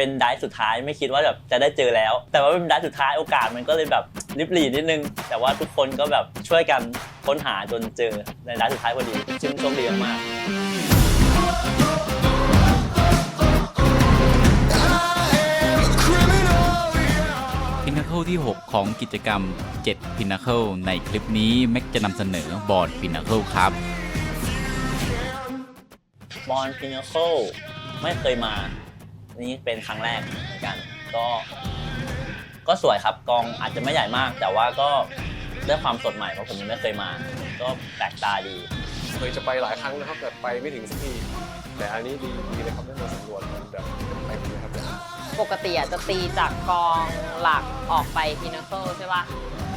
เป็นได้สุดท้ายไม่คิดว่าแบบจะได้เจอแล้ว แต่ว่าเป็นได้สุดท้ายโอกาสมันก็เลยแบบริบหรี่นิดนึง แต่ว่าทุกคนก็แบบช่วยกันค้นหาจนเจอในได้สุดท้ายพอดีซึ่งโชคดีมากๆพินาเคิลที่ 6 ของกิจกรรม 7 พินาเคิลในคลิปนี้แม็กจะนำเสนอบอร์ดพินาเคิลครับบอลพินาเคิลไม่เคยมา นี่เป็นครั้งแรกเหมือนกัน ก็ก็สวยครับกองอาจจะไม่ใหญ่มาก แต่ว่าก็ด้วยความสดใหม่เพราะผมยังไม่เคยมา ก็แปลกตาดี เคยจะไปหลายครั้งนะครับแต่ไปไม่ถึงสักที แต่อันนี้ดีดีเลยครับได้มาสำรวจมันแบบเต็มเลยครับปกติอะจะตีจากกองหลักออกไปพินาเคิลใช่ป่ะ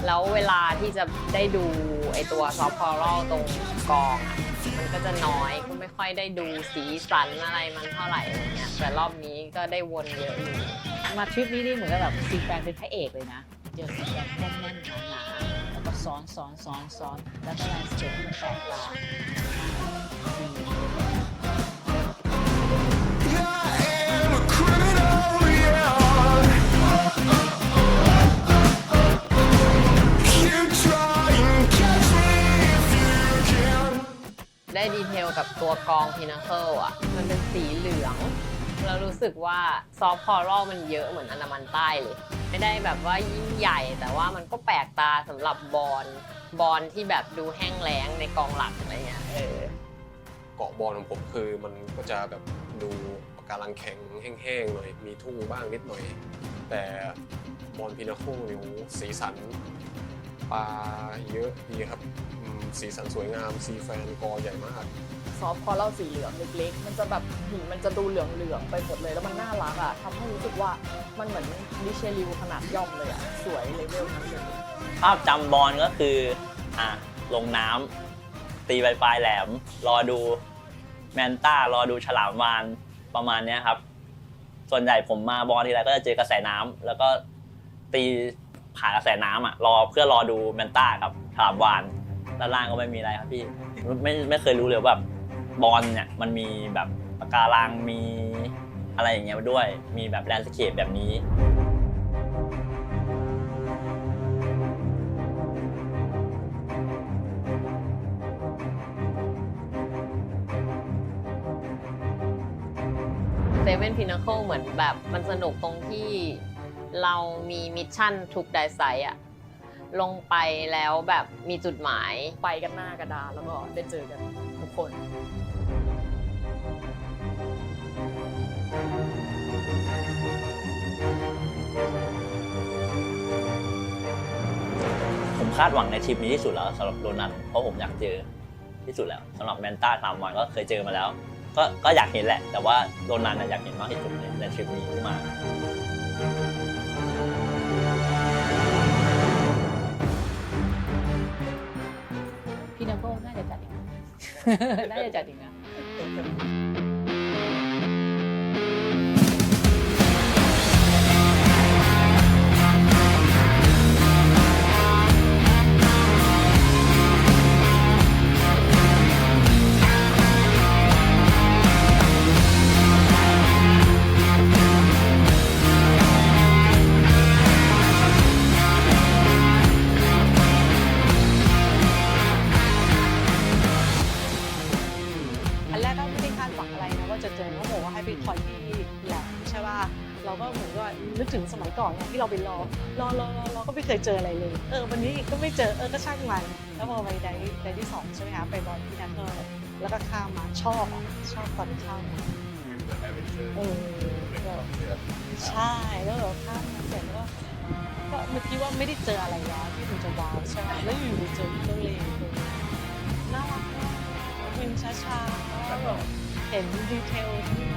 แล้วเวลาที่จะได้ดูไอตัวซอฟต์พอลตรงกองอะ มันก็จะน้อยก็ไม่ค่อยได้ดูสีสันอะไรมันเท่าไหร่อะไรเงี้ยแต่รอบนี้ก็ได้วนเยอะอยู่มาทริปนี้นี่เหมือนกับแบบซีแฟนเป็นพระเอกเลยนะ เจอซีแฟนแน่นแน่นหนาหนาๆแล้วก็ซ้อนซ้อนซ้อนซ้อนแล้วก็ลายสเก็ตที่มันแปลกตาง ลกับตัวกองพินาเคิลอะ มันเป็นสีเหลืองเรารู้สึกว่าซอฟต์คอรัลมันเยอะเหมือนอันดามันใต้เลย ไม่ได้แบบว่ายิ่งใหญ่ แต่ว่ามันก็แปลกตาสำหรับบอลบอลที่แบบดูแห้งแล้งในกองหลักอะไรเงี้ยเออเกาะบอลของผมคือมันก็จะแบบดูปะการังแข็งแห้งๆหน่อยมีทุ่งบ้างนิดหน่อย แต่บอลพินาโคเนี่ยสีสัน ปลาเยอะดีครับอืมสีสันสวยงามซีแฟนกอใหญ่มาก ซอฟต์คอร์เล่าสีเหลืองเล็กๆ มันจะแบบหินมันจะดูเหลืองๆไปหมดเลยแล้วมันน่ารักอะทำให้รู้สึกว่ามันเหมือนดิเชลิวขนาดย่อมเลยอะ สวยเลเวลนั้นเลย ภาพจำบอลก็คืออะลงน้ำตีปลายๆแหลม รอดูแมนต้ารอดูฉลามวานประมาณเนี้ยครับ ส่วนใหญ่ผมมาบอลทีไรก็จะเจอกระแสน้ำแล้วก็ตี ผ่านกระแสน้ำอะรอเพื่อรอดูแมนต้ากับฉลามวานด้านล่างก็ไม่มีอะไรครับพี่ไม่ไม่เคยรู้เลยว่าแบบบอลเนี่ยมันมีแบบปะการังมีอะไรอย่างเงี้ยด้วย มีแบบแลนด์สเคปแบบนี้เซเว่นพินาเคิลเหมือนแบบมันสนุกตรงที่ เรามีมิชชั่นทุกไดไซต์อะลงไปแล้วแบบมีจุดหมายไปกันหน้ากระดานแล้วก็ได้เจอกันทุกคน ผมคาดหวังในทริปนี้ที่สุดแล้วสำหรับโดนัทเพราะผมอยากเจอที่สุดแล้วสำหรับแมนต้าตามวันก็เคยเจอมาแล้ว ก็ก็อยากเห็นแหละ แต่ว่าโดนัทน่ะอยากเห็นมากที่สุดในในทริปนี้ที่มาก น่าจะจัดอีกนะาดหวังอะไรนะว่าจะเจอเขาบอกว่าให้ไปคอยที่แหลมใช่ป่ะเราก็เหมือนว่านึกถึงสมัยก่อนไงที่เราไปรอรอรอรอเราก็ไม่เคยเจออะไรเลย เออวันนี้ก็ไม่เจอเออก็ช่างมันแล้วพอไปไดไดที่สองใช่ไหมคะไปบอลที่นัทเทอร์แล้วก็ข้ามมาชอบอะชอบตอนข้ามมาเออใช่แล้วเราข้ามมาเสร็จแล้วก็ก็เมื่อกี้ว่าไม่ได้เจออะไรแล้วที่มันจะว้าวใช่ไหมแล้วอยู่ๆเจอเครื่องเลนน่ารักมากวินช้าๆแบบ เห็นดีเทลที่